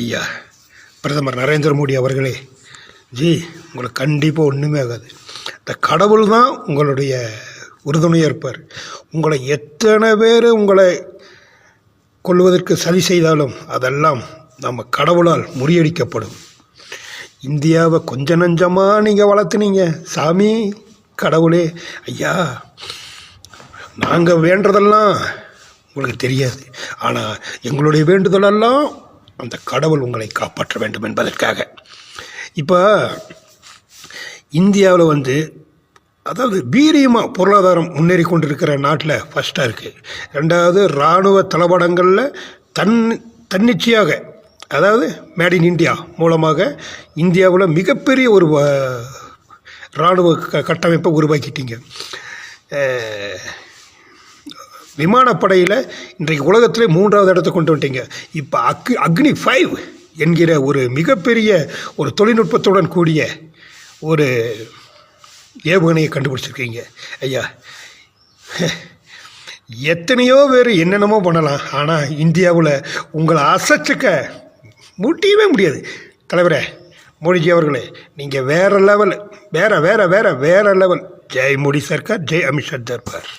ஐயா பிரதமர் நரேந்திர மோடி அவர்களே ஜி உங்களுக்கு கண்டிப்பாக ஒன்றுமே ஆகாது. இந்த கடவுள் தான் உங்களுடைய உறுதுணையாக இருப்பார் உங்களை எத்தனை பேர் உங்களை கொள்வதற்கு சதி செய்தாலும் அதெல்லாம் நம்ம கடவுளால் முறியடிக்கப்படும். இந்தியாவை கொஞ்ச நஞ்சமாக நீங்கள் வளர்த்துனீங்க சாமி கடவுளே. ஐயா நாங்கள் வேண்டதெல்லாம் உங்களுக்கு தெரியாது. ஆனால் எங்களுடைய வேண்டுதலெல்லாம் அந்த கடவுள் உங்களை காப்பாற்ற வேண்டும் என்பதற்காக. இப்போ இந்தியாவில் வந்து அதாவது வீரியமாக பொருளாதாரம் முன்னேறி கொண்டிருக்கிற நாட்டில் ஃபஸ்ட்டாக இருக்குது ரெண்டாவது இராணுவ தளவாடங்களில் தன் தன்னிச்சையாக அதாவது மேட் இன் இந்தியா மூலமாக இந்தியாவில் மிகப்பெரிய ஒரு வ- இராணுவ க கட்டமைப்பை உருவாக்கிட்டீங்க. விமானப்படையில் இன்றைக்கு உலகத்திலே மூன்றாவது இடத்தை கொண்டு வந்துட்டீங்க. இப்போ அக் அக்னி ஃபைவ் என்கிற ஒரு மிகப்பெரிய ஒரு தொழில்நுட்பத்துடன் கூடிய ஒரு ஏவுகணையை கண்டுபிடிச்சிருக்கீங்க. ஐயா எத்தனையோ பேர் என்னென்னமோ பண்ணலாம் ஆனால் இந்தியாவில் உங்களை அசைச்சிக்க முடியவே முடியாது. தலைவரே மோடிஜி அவர்களே நீங்கள் வேறு லெவல் வேறு வேறு வேறு வேறு லெவல் ஜெய் மோடி சர்க்கார் ஜெய் அமித்ஷா தர்பார்.